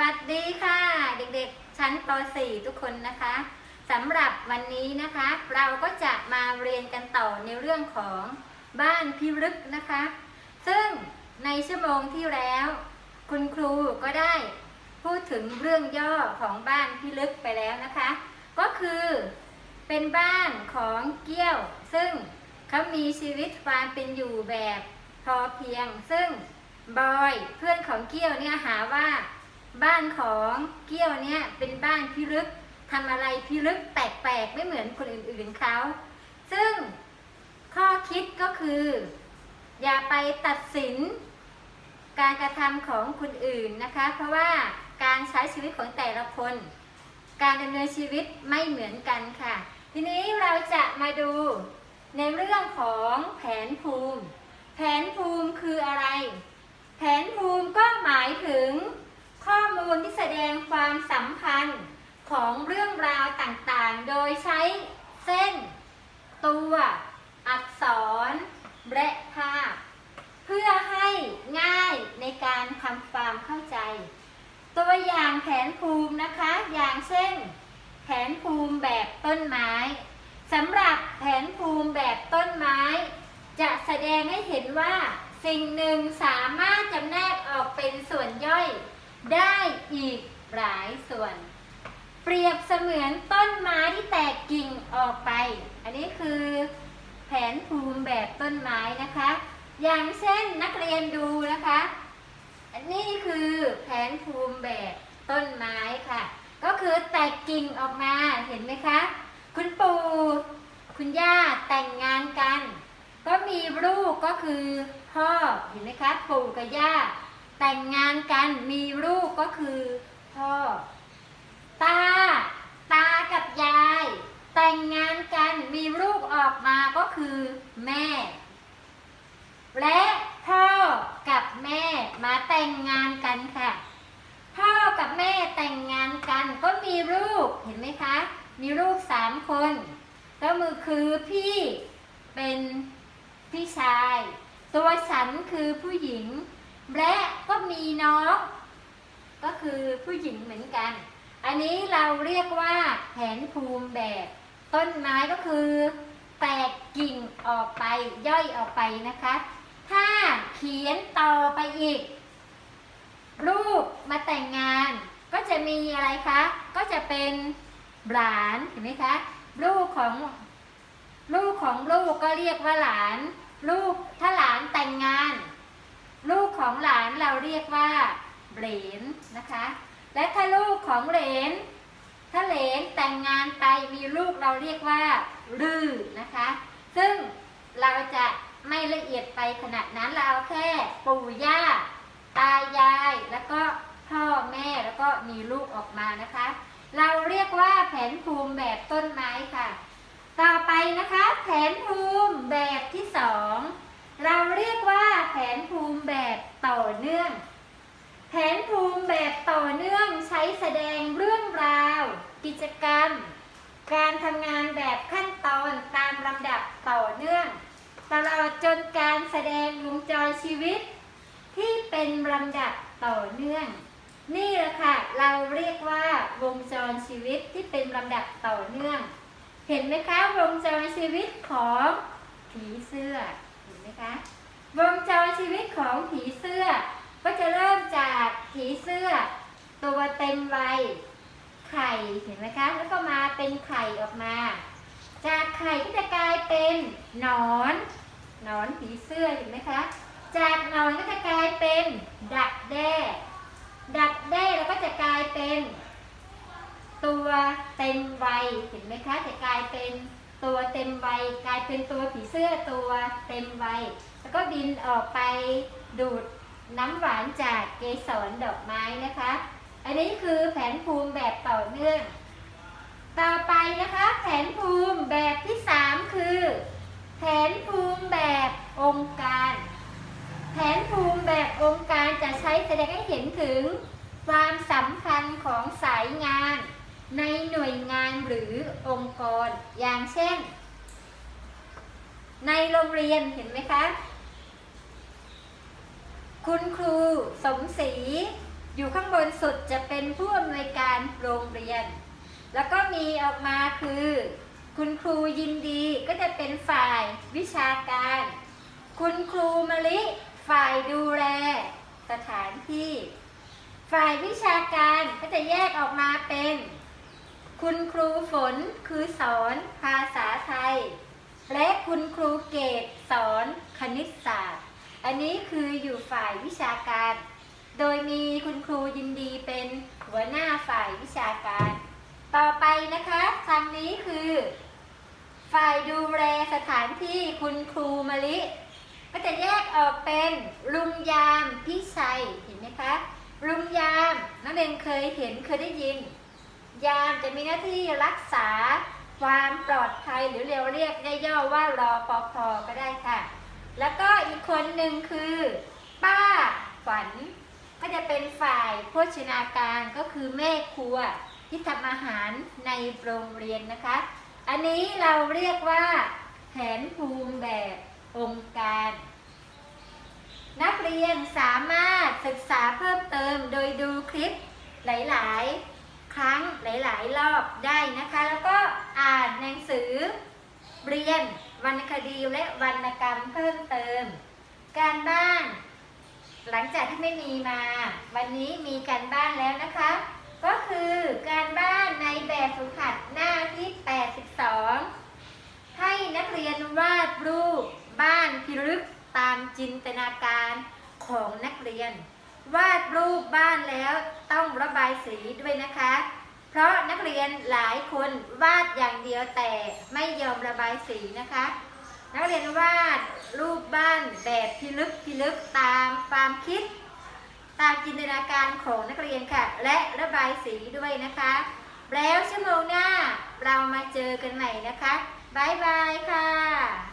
วัสดีค่ะ เด็กๆ ชั้นป .4 ทุกคนนะคะสำหรับวันนี้นะคะ เราก็จะมาเรียนกันต่อในเรื่องของบ้านพิรึกนะคะ ซึ่งในชั่วโมงที่แล้ว คุณครูก็ได้พูดถึงเรื่องย่อของบ้านพิลึกไปแล้วนะคะ ก็คือเป็นบ้านของเกี้ยว ซึ่งเขามีชีวิตความเป็นอยู่แบบพอเพียง ซึ่งบอยเพื่อนของเกี้ยวเนี่ยหาว่า บ้านของเกี้ยวเนี่ยเป็นบ้านพิลึกทำอะไรพิลึกแปลกๆไม่เหมือนคนอื่นๆเขา ซึ่งข้อคิดก็คือ อย่าไปตัดสิน การกระทำของคนอื่นนะคะ เพราะว่าการใช้ชีวิตของแต่ละคน การดำเนินชีวิตไม่เหมือนกันค่ะ ทีนี้เราจะมาดูในเรื่องของแผนภูมิ แผนภูมิคืออะไร แผนภูมิก็หมายถึง มูลที่แสดงความสัมพันธ์ของเรื่องราวต่างๆ โดยใช้เส้น ตัว อักษร และภาพ เพื่อให้ง่ายในการทำความเข้าใจ ตัวอย่างแผนภูมินะคะ อย่างเช่น แผนภูมิแบบต้นไม้สำหรับแผนภูมิแบบต้นไม้ จะแสดงให้เห็นว่าสิ่งหนึ่งสามารถจำแนกออกเป็นส่วนย่อย ได้อีกหลายส่วน เปรียบเสมือนต้นไม้ที่แตกกิ่งออกไป อันนี้คือแผนภูมิแบบต้นไม้นะคะ อย่างเช่นนักเรียนดูนะคะ อันนี้คือแผนภูมิแบบต้นไม้ค่ะ ก็คือแตกกิ่งออกมาเห็นไหมคะ คุณปู่คุณย่าแต่งงานกัน ก็มีลูกก็คือพ่อเห็นไหมคะ ปู่กับย่า แต่งงานกันมีลูกก็คือพ่อตา ตากับยาย แต่งงานกันมีลูกออกมาก็คือแม่ และพ่อกับแม่มาแต่งงานกันค่ะ พ่อกับแม่แต่งงานกันก็มีลูกเห็นไหมคะ มีลูกสามคน ก็มือคือพี่เป็นพี่ชาย ตัวฉันคือผู้หญิง และก็มีน้อง ก็คือผู้หญิงเหมือนกัน อันนี้เราเรียกว่าแผนภูมิแบบ ต้นไม้ก็คือ แตกกิ่งออกไปย่อยออกไปนะคะ ถ้าเขียนต่อไปอีกลูกมาแต่งงาน ก็จะมีอะไรคะ ก็จะเป็นหลานเห็นไหมคะ ลูกของลูกของลูกก็เรียกว่าหลาน ลูกถ้าหลานแต่งงาน ลูก ของหลานเราเรียกว่าเหลนนะคะ และถ้าลูกของเหลนถ้าเหลนแต่งงานไปมีลูกเราเรียกว่าลือนะคะ ซึ่งเราจะไม่ละเอียดไปขนาดนั้นเราเอาแค่ปู่ย่า ตายายแล้วก็พ่อแม่แล้วก็มีลูกออกมานะคะ เราเรียกว่าแผนภูมิแบบต้นไม้ค่ะ ต่อไปนะคะแผนภูมิแบบที่สองเราเรียกว่าแผนภูมิแบบ ต่อเนื่อง แผนภูมิแบบต่อเนื่องใช้แสดงเรื่องราว กิจกรรม การทำงานแบบขั้นตอนตามลำดับต่อเนื่อง ตลอดจนการแสดงวงจรชีวิต ที่เป็นลำดับต่อเนื่อง นี่แหละค่ะเราเรียกว่าวงจรชีวิตที่เป็นลำดับต่อเนื่อง เห็นไหมคะวงจรชีวิตของผีเสื้อเห็นไหมคะ วงจรชีวิตของผีเสื้อ ก็จะเริ่มจากผีเสื้อ ตัวเต็มวัยไข่เห็นไหมคะ แล้วก็มาเป็นไข่ออกมา จากไข่ก็จะกลายเป็นหนอนหนอนผีเสื้อเห็นไหมคะ จากหนอนก็จะกลายเป็นดักแด้ ดักแด้แล้วก็จะกลายเป็น ตัวเต็มวัยเห็นไหมคะ จะกลายเป็นตัวเต็มวัยกลายเป็นตัวผีเสื้อตัวเต็มวัย แล้วก็บินออกไปดูดน้ำหวานจากเกสรดอกไม้นะคะ อันนี้คือแผนภูมิแบบต่อเนื่อง ต่อไปนะคะแผนภูมิแบบที่สามคือ แผนภูมิแบบองค์การ แผนภูมิแบบองค์การจะใช้แสดงให้เห็นถึง ความสัมพันธ์ของสายงาน ในหน่วยงานหรือองค์กร อย่างเช่น ในโรงเรียนเห็นไหมคะ คุณครูสมศรีอยู่ข้างบนสุดจะเป็นผู้อำนวยการโรงเรียน แล้วก็มีออกมาคือ คุณครูยินดีก็จะเป็นฝ่ายวิชาการ คุณครูมะลิฝ่ายดูแลสถานที่ ฝ่ายวิชาการก็จะแยกออกมาเป็น คุณครูฝนคือสอนภาษาไทย และคุณครูเกตสอนคณิตศาสตร์ อันนี้คืออยู่ฝ่ายวิชาการ โดยมีคุณครูยินดีเป็นหัวหน้าฝ่ายวิชาการ ต่อไปนะคะทางนี้คือ ฝ่ายดูแลสถานที่คุณครูมะลิ ก็จะแยกออกเป็นลุงยามพี่ชัยเห็นไหมคะลุงยามนักเรียนเคยเห็นเคยได้ยิน ยามจะมีหน้าที่รักษาความปลอดภัยหรือเรียกเรียกย่อๆว่ารอปภก็ได้ค่ะ แล้วก็อีกคนหนึ่งคือ ป้าฝัน ก็จะเป็นฝ่ายโภชนาการก็คือแม่ครัวที่ทำอาหารในโรงเรียนนะคะ อันนี้เราเรียกว่าแผนภูมิแบบองค์การ นักเรียนสามารถศึกษาเพิ่มเติมโดยดูคลิปหลาย ๆ ครั้งหลาย ๆ รอบได้นะคะ แล้วก็อ่านหนังสือ เรียนวรรณคดีและวรรณกรรมเพิ่มเติม การบ้าน หลังจากที่ไม่มีมา วันนี้มีการบ้านแล้วนะคะ ก็คือการบ้านในแบบฝึกหัดหน้าที่ 82 ให้นักเรียนวาดรูปบ้านพิลึกตามจินตนาการของนักเรียน วาดรูปบ้านแล้วต้องระบายสีด้วยนะคะ เพราะนักเรียนหลายคนวาดอย่างเดียวแต่ไม่ยอมระบายสีนะคะ นักเรียนวาดรูปบ้านแบบพิลึกพิลึกตามความคิด ตามจินตนาการของนักเรียนค่ะ และระบายสีด้วยนะคะ แล้วชั่วโมงหน้าเรามาเจอกันใหม่นะคะบายบายค่ะ